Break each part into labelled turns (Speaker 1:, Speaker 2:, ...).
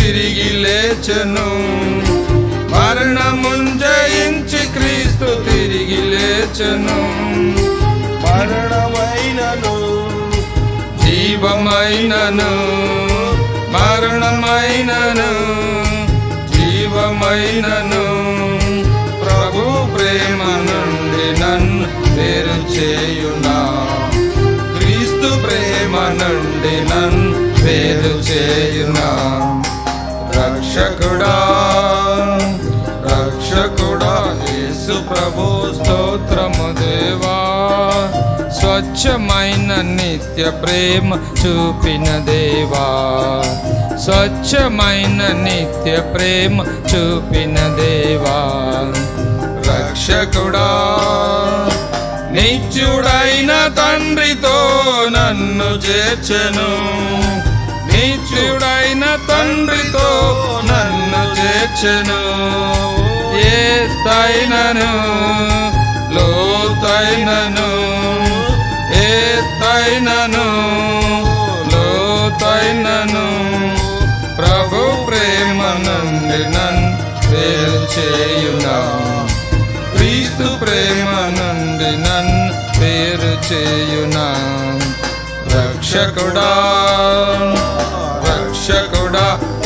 Speaker 1: తిరిగి లేచెను. మరణముంజయించి క్రీస్తు తిరిగి లేచెను.
Speaker 2: మరణమైనను
Speaker 1: జీవమైనను మరణమైనను జీవమైనను. ప్రభు ప్రేమ నుండి నన్ను వేరు చేయునా. క్రీస్తు ప్రేమ నుండి నన్ను వేరు చేయునా. రక్షకుడా రక్షకుడా యేసు ప్రభు స్తోత్రము దేవా. స్వచ్ఛమైన నిత్య ప్రేమ చూపిన దేవా. స్వచ్ఛమైన నిత్య ప్రేమ చూపిన దేవా. రక్షకుడా నిత్యుడైన తండ్రితో నన్ను చేర్చను. నిత్యుడైన తండ్రితో నన్ను చేర్చెను. ఏ తైనను లోతైనను ఏ తైనను లోతైనను. ప్రభు ప్రేమ నుండి నన్ను చేయునా క్రీస్తు ప్రేమ నుండి నన్ను వేరు చేయునా రక్షకుడా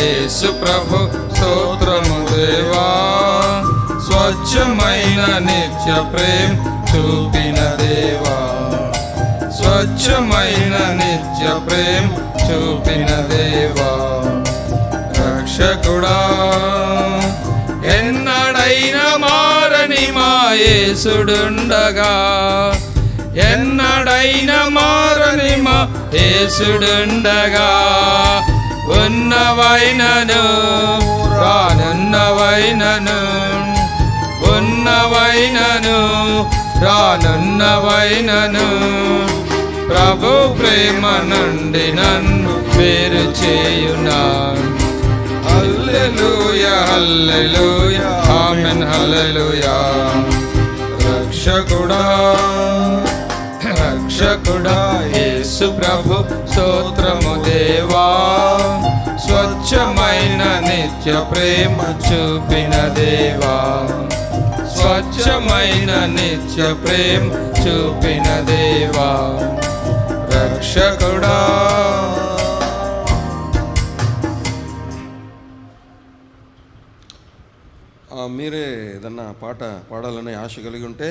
Speaker 1: యేసు ప్రభు స్తోత్రము దేవా. స్వచ్ఛమైన నిత్య ప్రేమ చూపిన దేవా. స్వచ్ఛమైన నిత్య ప్రేమ చూపిన దేవా. రక్షకుడా ఎన్నడైనా మారని మాయేసుడుండగా ఎన్నడైనా మారని మా యేసుడుండగా. ఉన్నవైనను రానున్నవైనను ఉన్నవైనను రానున్నవైనను. ప్రభు ప్రేమ నుండి నన్ను వేరు చేయునా. హల్లెలూయా హల్లెలూయా ఆమెన్ హల్లెలూయా. రక్షకుడా రక్షకుడా యేసు ప్రభు స్తోత్రం. దేవా స్వచ్ఛమైన నిత్య ప్రేమ చూపిన దేవా. స్వచ్ఛమైన నిత్య ప్రేమ చూపిన దేవా. రక్షకుడా.
Speaker 2: మీరే ఏదన్నా పాట పాడాలనే ఆశ కలిగి ఉంటే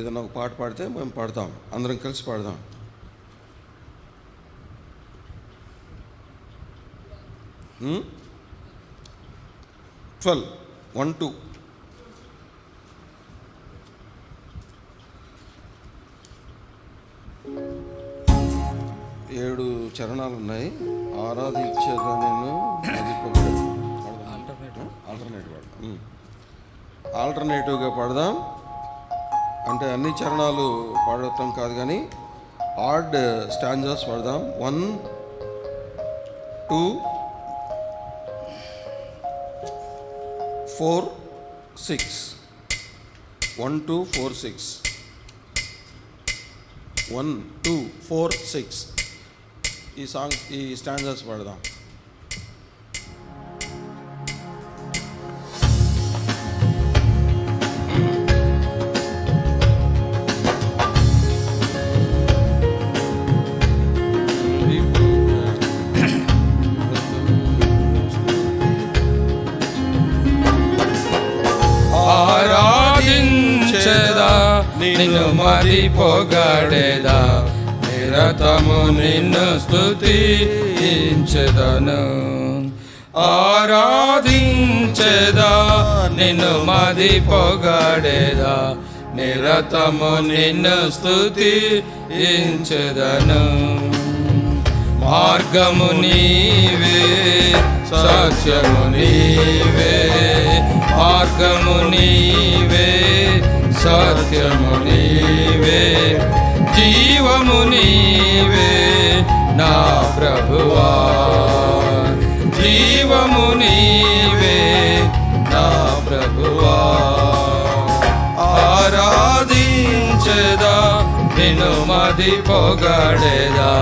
Speaker 2: ఏదన్నా ఒక పాట పాడితే మేము పాడతాం. అందరం కలిసి పాడదాం. ట్వెల్వ్ వన్ టూ ఏడు చరణాలు ఉన్నాయి ఆరాధించేదా నేను. ఆల్టర్నేటివ్ పాడదాం ఆల్టర్నేటివ్గా పాడదాం. అంటే అన్ని చరణాలు పాడతాం కాదు కానీ ఆడ్ స్టాంజర్స్ పాడదాం. One two four six. One two four six. One two four six. ఈ సాంగ్ ఈ స్టాండర్స్ పాడదాం.
Speaker 1: నిరతము నిన్ను స్థుతించదను ఆరాధించేదా నిన్ను మది పొగడేదా నిరతము నిన్ను స్తుతించెదను మార్గము నీవే సాక్ష్యము నీవే మార్గము నీవే సత్యము నీవే జీవము నీవే నా ప్రభువా. జీవము నీవే నా ప్రభువా. ఆరాధించదా నిన్ను మది పొగడేదా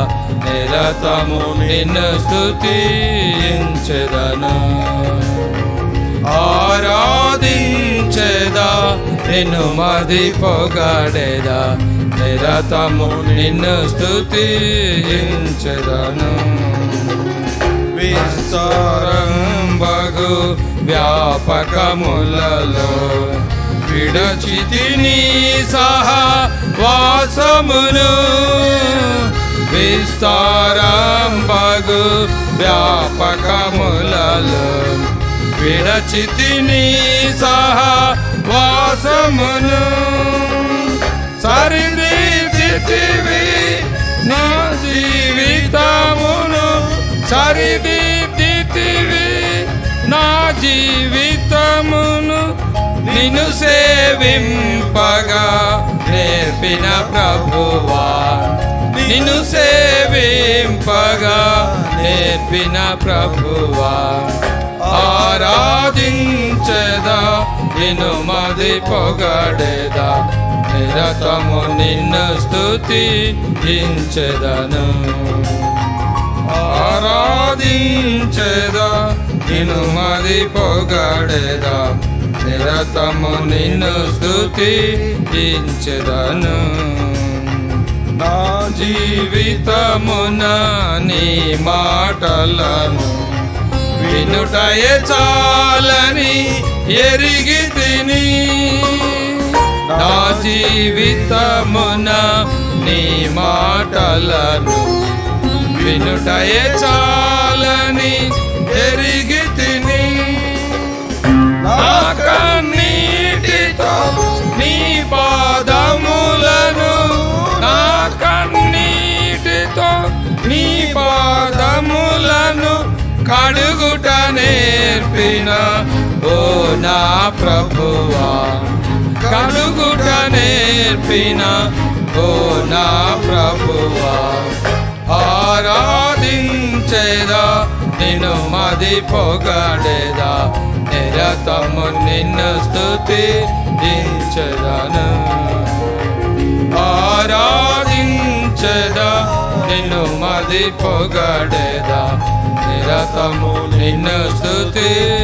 Speaker 1: నిరతము నిన్ను స్తుతించెదను. ఆరాధించెదా నిన్ను మది పొగాడేదా. నిరతము నిన్ను స్తుతించెదను. విస్తారంబగు వ్యాపకములలో విడచితిని సహా వాసమును. విస్తారంబగు వ్యాపకములలో విడచితిని సహా వాసమును సరిదిద్దితివి నా జీవితమును సరిదిద్దితివి నా జీవితమును నిన్ను సేవింపగా నేర్పిన ప్రభువా. నిన్ను సేవింపగా నేర్పిన ప్రభువా. ఆరాధించదా నిన్ను మది పొగడేదా నిరతము నిన్ను స్థుతి దించెదను ఆరాధించెదా నిన్ను మది పొగడేదా నిరతము నిన్ను స్థుతి దించెదను నా జీవితమున నీ మాటలను వినుటయే చాలని ఎరిగి తిని నా జీవితమున నీ మాటలను వినుటయే చాలని ఎరిగి తిని నా కన్నీటితో నీ పాదములను నా కన్నీటితో నీ పాదములను కడుగుట నేర్పిన. ఓ నా ప్రభువా కడుగుట నేర్పిన. ఓ నా ప్రభువా ఆరాధించేదా నిన్ను మది పొగడేదా. నిరతము నిన్ను స్థుతి దించదను ఆరాధించదా నిన్ను మది పొగడేదా నిరతము నిన్ను స్థుతించదను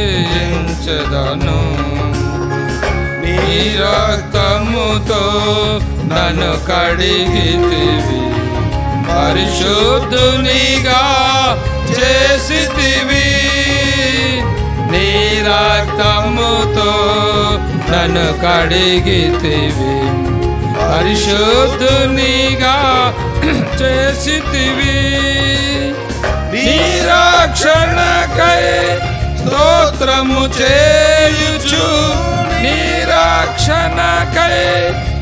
Speaker 1: నీ రక్తముతో నన్ను కడిగితివి. పరిశుద్ధునిగా చేసితివి. నీ రక్తముతో నన్ను కడిగితివి. పరిశుద్ధునిగా చేసితివి. నిరాక్షణకై స్తోత్రము చేయుచు. నిరాక్షణకై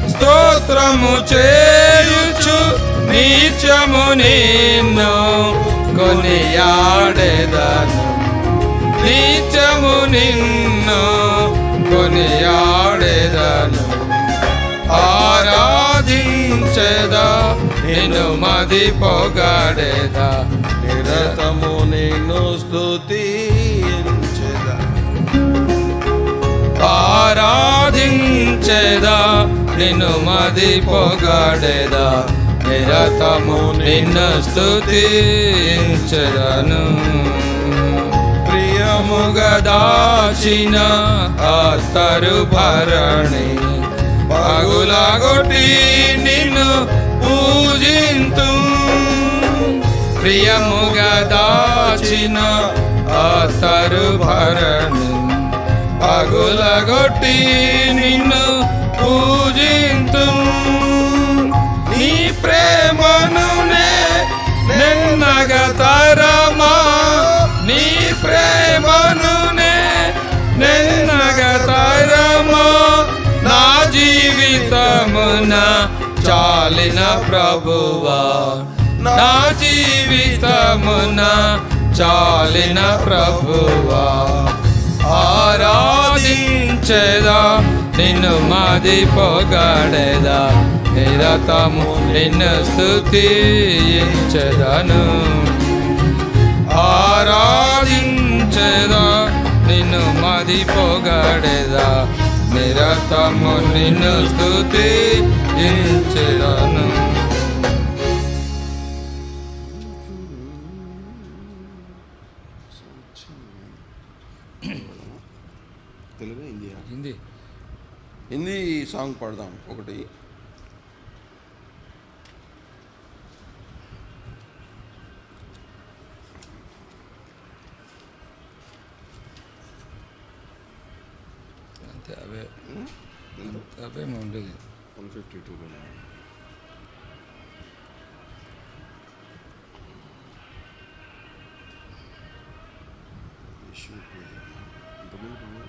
Speaker 1: స్తోత్రము చేయుచు. నీచము నిన్ను కొనియాడేదను. నీచము నిన్ను కొనియా ఆరాధించేదా నిన్ను మది పొగాడేదా.
Speaker 2: నిరతము నిన్ను స్తుతించెదా.
Speaker 1: ఆరాధించేదా నిన్ను మది పొగాడేదా. నిరతము నిన్ను స్తుతించదను. ప్రియముగా దాచిన అత్తరు భరణి పగులగొట్టి ప్రియముగా దాచిన అత్తరు భరణి. పగులగొట్టి నిన్ను పూజింతు. నీ ప్రేమను నిన్నగ తరమా. నీ ప్రేమను నిన్నగ తరమా. నా జీవితమున చాలిన ప్రభువా. నా జీవితమున చాలిన ప్రభువా ఆరాధించేదా నిన్ను మాది పొగాడేదా నిరతము నిన్ను స్తుతించెదను. ఆరాధించేదా నిన్ను మాది పొగాడేదా నిరతము నిన్ను స్తుతించెదను.
Speaker 2: సాంగ్ పాడదాం ఒకటి
Speaker 1: అంతే అవే అవే ఉండేది
Speaker 2: వన్ ఫిఫ్టీ టూలో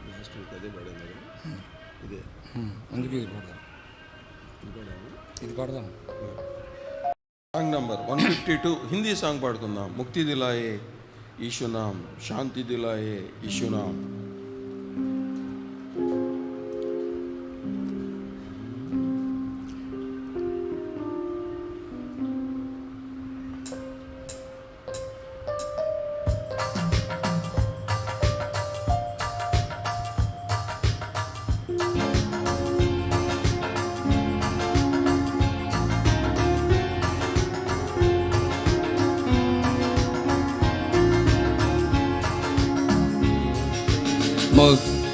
Speaker 2: లాస్ట్ వీక్ అదే పాడింది కదా ఇదే
Speaker 1: అందుకే ఇది కొడదాం.
Speaker 2: ఇది
Speaker 1: కొడదాం పడదాం
Speaker 2: song number one fifty two Hindi song పాడుకుందాం. ముక్తి దిలాయే ఈశునాం శాంతి దిలాయే ఈశునాం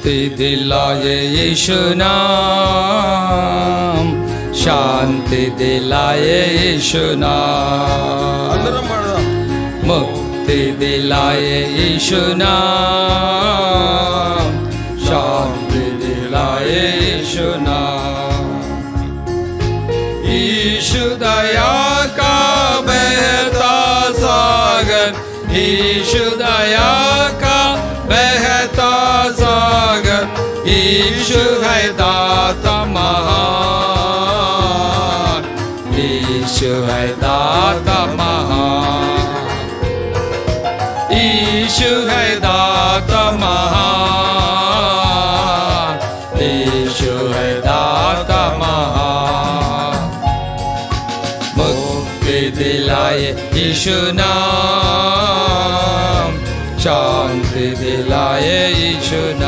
Speaker 1: शांति दिलाए यीशु नाम। शांति दिलाए यीशु नाम। मुक्ति दिलाए यीशु नाम। शांति दिलाए यीशु नाम। यीशु दया का बहता सागर। यीशु दया का ईशु है दाता महान ईशु है दाता महान ईशु है दाता महान ईशु है दाता महान मुक्ति दिलाए यीशु नाम शांति दिलाए यीशु नाम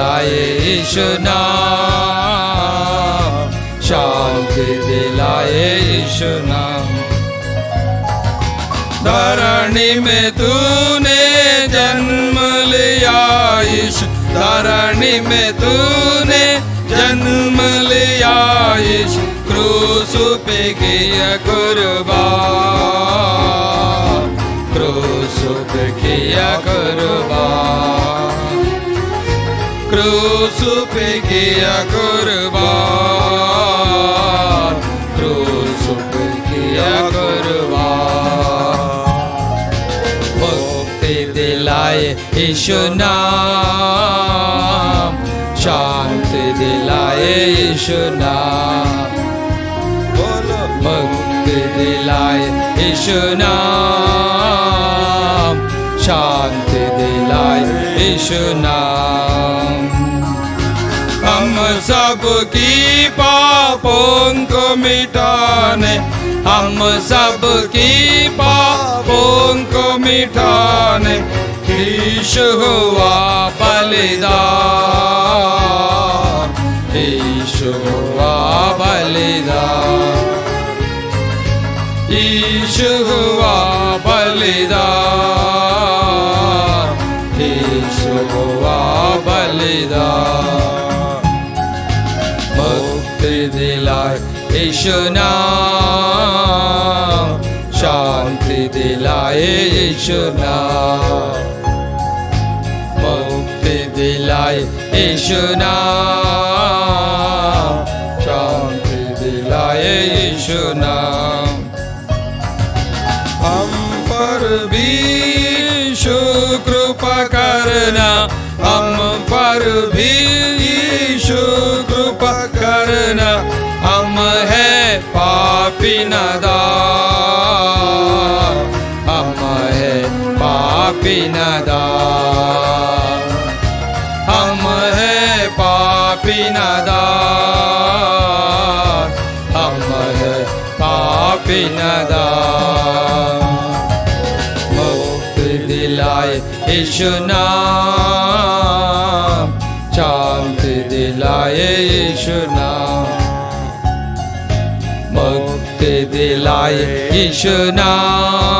Speaker 1: दिलाए यीशु नाम शांति दिलाए यीशु नाम धरणी में तूने जन्म लिया यीशु धरणी में तूने जन्म लिया यीशु क्रूस पे किया कुर्बान क्रूस पे किया कुर्बान Krusu pekia kurban Krusu pekia kurban Mukti dilaye Ishu naam Shanti dilaye Ishu
Speaker 2: naam
Speaker 1: Mukti dilaye Ishu naam Shanti dilaye Ishu naam हम सब की पापों को मिटाने, हम सब की पापों को मिटाने, ईश हुआ बलिदान, ईशु हुआ बलिदान, ईशु हुआ बलिदान, ईशु हुआ बलिदान। दिलाए यीशु नाम शांति दिलाए यीशु नाम मुक्ति दिलाए यीशु नाम शांति दिलाए यीशु नाम हम पर भी यीशु कृपा करना हम पर भी पापी नदार हम है पापी नदार हम है पापी नदार मुक्ति दिलाए यीशु नाम शांति दिलाए यीशु नाम मुक्ति दिलाए यीशु नाम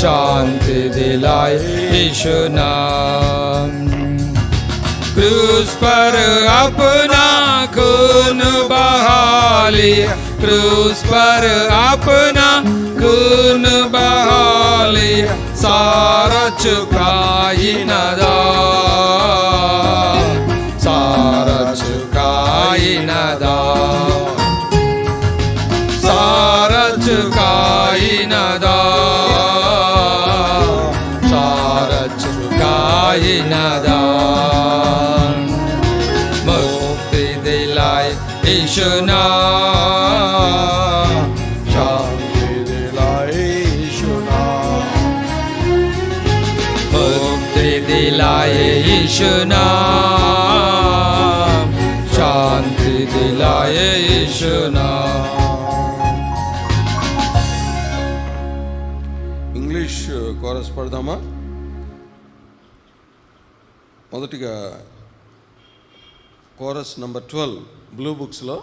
Speaker 1: शांति दिलाए यीशु नाम। क्रूस पर अपना खून लिया क्रूस पर अपना खून बहा लिया सारा चुकाई नदा
Speaker 2: మొదటిగా కోరస్ నంబర్ ట్వెల్వ్ బ్లూ బుక్స్లో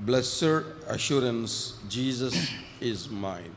Speaker 2: blessed assurance Jesus is mine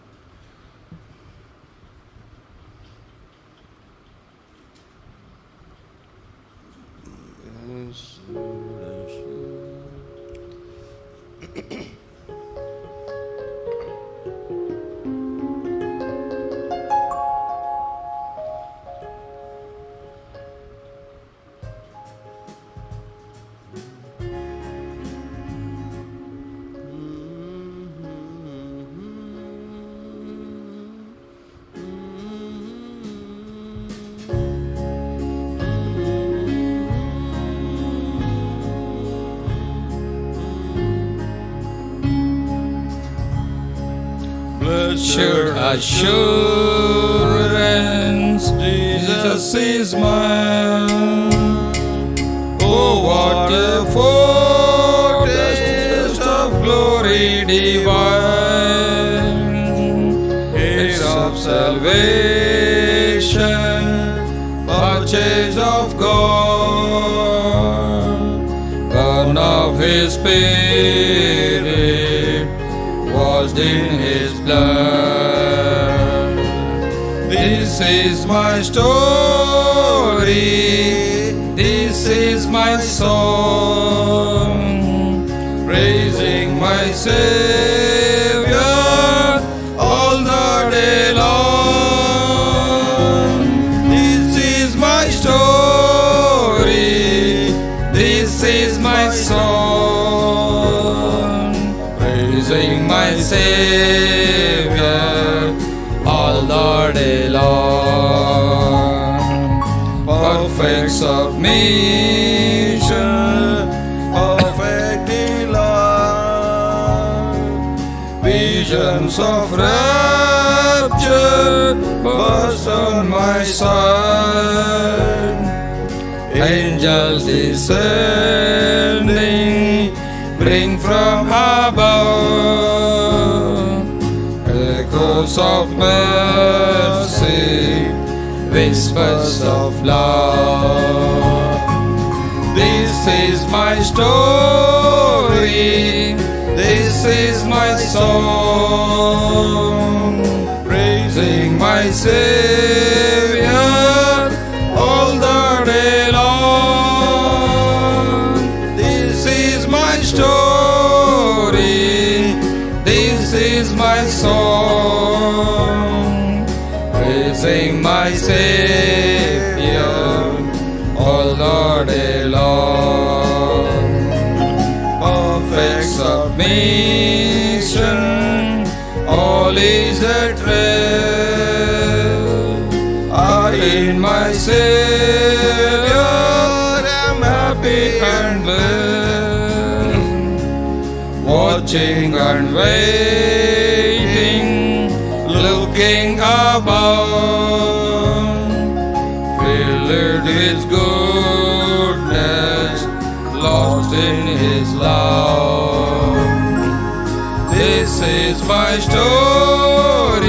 Speaker 1: Sure assurance, Jesus is mine. Oh, what a foretaste of glory divine, heirs of salvation, purchase of God, born of His Spirit, His. This is my story. This is my song. Praising my Savior all the day long. This is my story. This is my song. Praising my Savior Perfect submission,
Speaker 2: perfect delight.
Speaker 1: visions of rapture burst on my side. Angels descending, bring from above whispers of love. This is my story. This is my song. Praising my Savior Watching and waiting, looking above, filled with goodness, lost in His love. This is my story.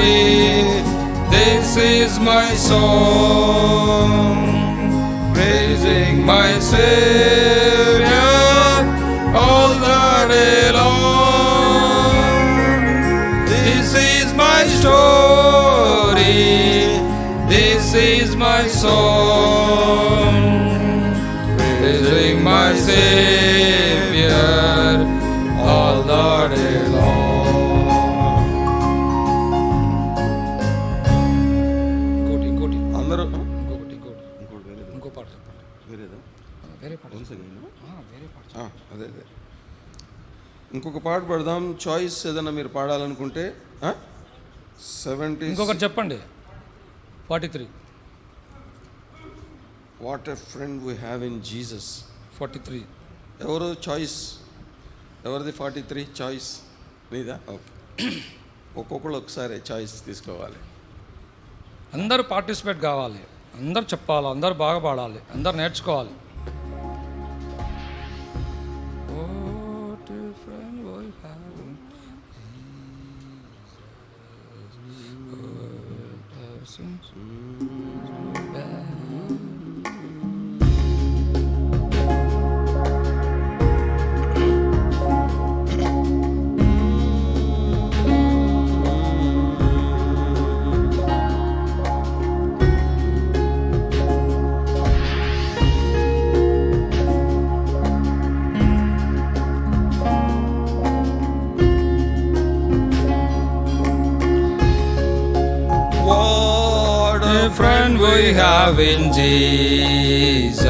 Speaker 1: This is my song. Praising my Savior This is my song, praising my Savior all the day long. ఇంకోటి ఇంకోటి.
Speaker 2: అందరూ?
Speaker 1: ఇంకొకటి ఇంకోటి.
Speaker 2: ఇంకోటి వేరేదా
Speaker 1: ఇంకో పాట చెప్పండి
Speaker 2: వేరేదా?
Speaker 1: ఆ, వేరే పాట
Speaker 2: Once again, no?
Speaker 1: ఆ, వేరే పాట
Speaker 2: ఆ, అదే అదే. ఇంకొక పాట పాడదాం. చాయిస్ ఏదైనా మీరు పాడాలనుకుంటే సెవెంటీ
Speaker 1: ఇంకొకటి చెప్పండి. Forty three
Speaker 2: what a friend we have in Jesus
Speaker 1: forty three
Speaker 2: ఎవరు? చాయిస్ ఎవరిది ఫార్టీ త్రీ చాయిస్ నీదా? ఓకే ఒక్కొక్కరు ఒకసారి చాయిస్ తీసుకోవాలి.
Speaker 1: అందరూ పార్టిసిపేట్ కావాలి. అందరు చెప్పాలి. అందరు బాగా పాడాలి. అందరు నేర్చుకోవాలి. We have in Jesus,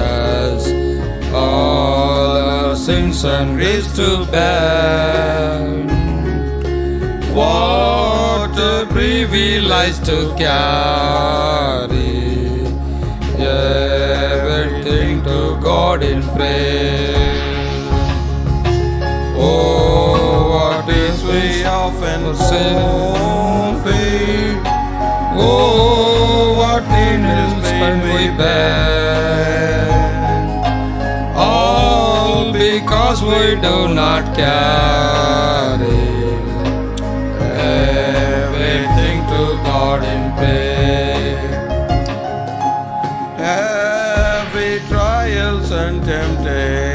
Speaker 1: all our sins and griefs to bear. What a privilege to carry everything to God in prayer. Oh, what is
Speaker 2: we often
Speaker 1: forfeit? Oh, in His pain we. All because we do not carry everything to God in prayer.
Speaker 2: Every trials and temptation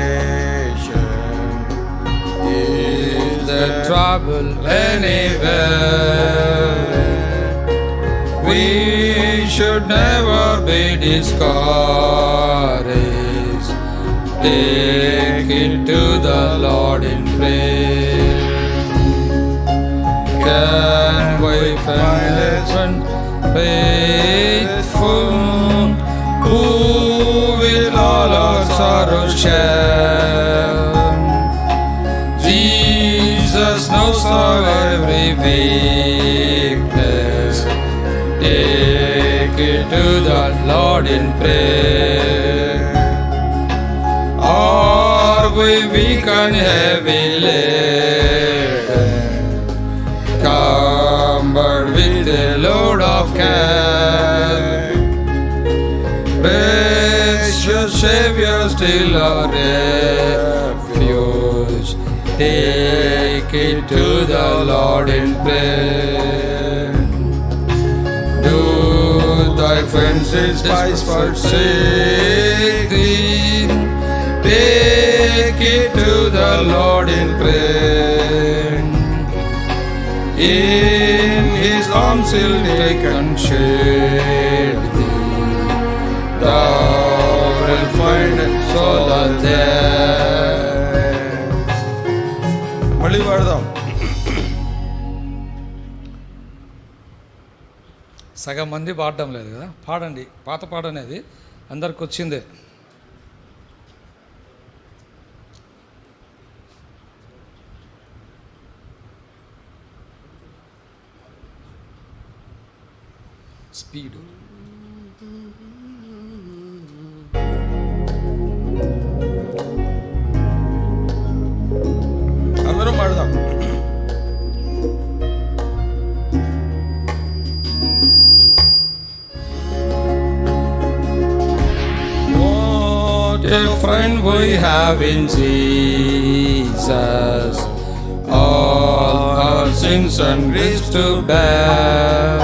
Speaker 1: Is the trouble anywhere? We should never be discouraged. Take it to the Lord in prayer. Can we find a friend faithful who will all our sorrows share? Jesus knows our every weakness. It to the Lord in prayer. Are we weak and heavy laden? Cumbered with the load of care. Precious Savior, still our refuge. Take it to the Lord in prayer. Friends despise forsake thee. Take it to the Lord in prayer. In his arms he'll take and shade thee. Thou wilt find solace there. సగం మంది పాడడం లేదు కదా? పాడండి. పాత పాట అనేది అందరికి వచ్చిందే. Speed. Friend we have in Jesus. All our sins and griefs to bear.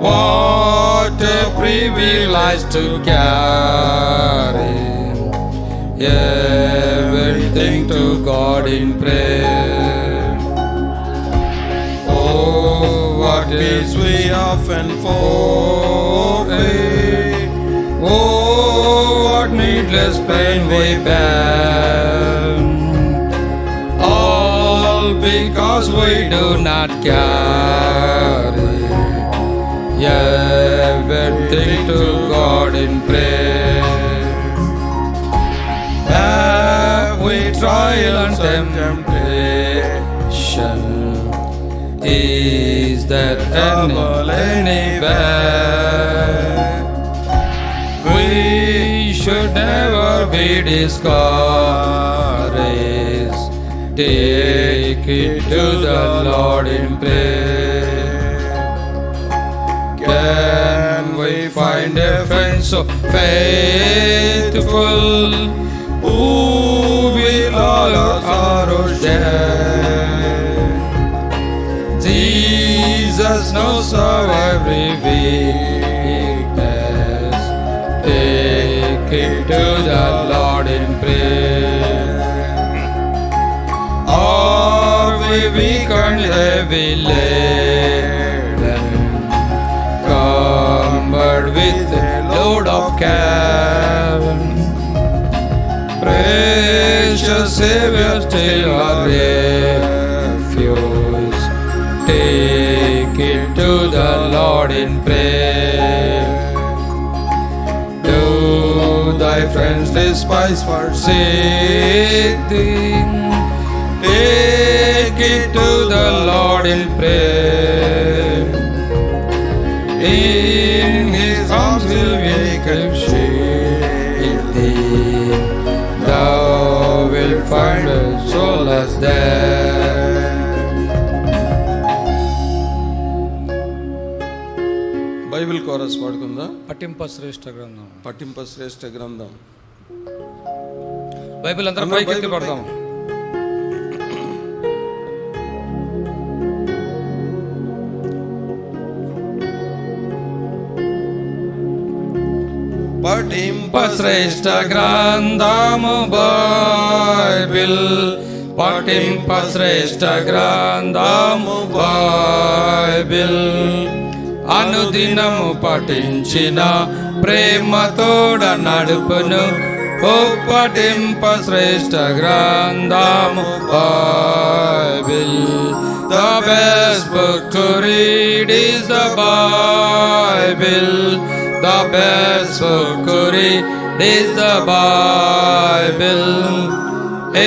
Speaker 1: What a privilege to carry everything to God in prayer. Oh, what
Speaker 2: peace we often forfeit.
Speaker 1: Oh, needless pain we bear. All because we do not carry everything to God in prayer. Have we trial and temptation? Is
Speaker 2: Trouble
Speaker 1: any anywhere? Be discouraged. Take it to the Lord in prayer. Can we find a friend so faithful who will all our sorrows share? Jesus knows our every weakness. Take it to Weak and heavy laden, cumbered with a load of care? Precious Savior, still our refuge. Take it to the Lord in prayer. Do thy friends despise forsake thee? Take it to the Lord in prayer. In his arms will a shield thee. Thou wilt find a solace there.
Speaker 2: Bible chorus పాడుకుందాం
Speaker 1: పట్టింప శ్రేష్ఠ గ్రంథం
Speaker 2: పట్టింప శ్రేష్ఠ గ్రంథం
Speaker 1: Bible అందరం
Speaker 2: Bible
Speaker 1: పడదాం
Speaker 2: పట్టింప
Speaker 1: శ్రేష్ఠ గ్రంథము బైబిల్ పఠింప శ్రేష్ఠ గ్రంథము బైబిల్ అనుదినము పఠించిన ప్రేమతోడ నడుపును ఓ పఠింప శ్రేష్ఠ గ్రంథము Bible The best book to read is the Bible. The best book to read is the Bible.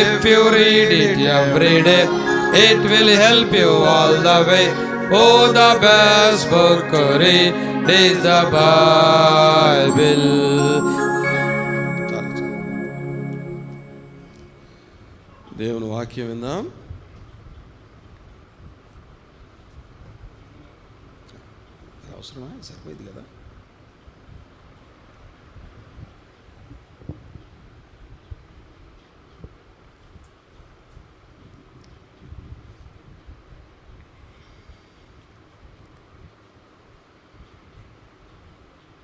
Speaker 1: If you read it every day, it will help you all the way. Oh, the best book to read is the Bible.
Speaker 2: చాలు, చాలు. దేవుని వాక్యం విందాం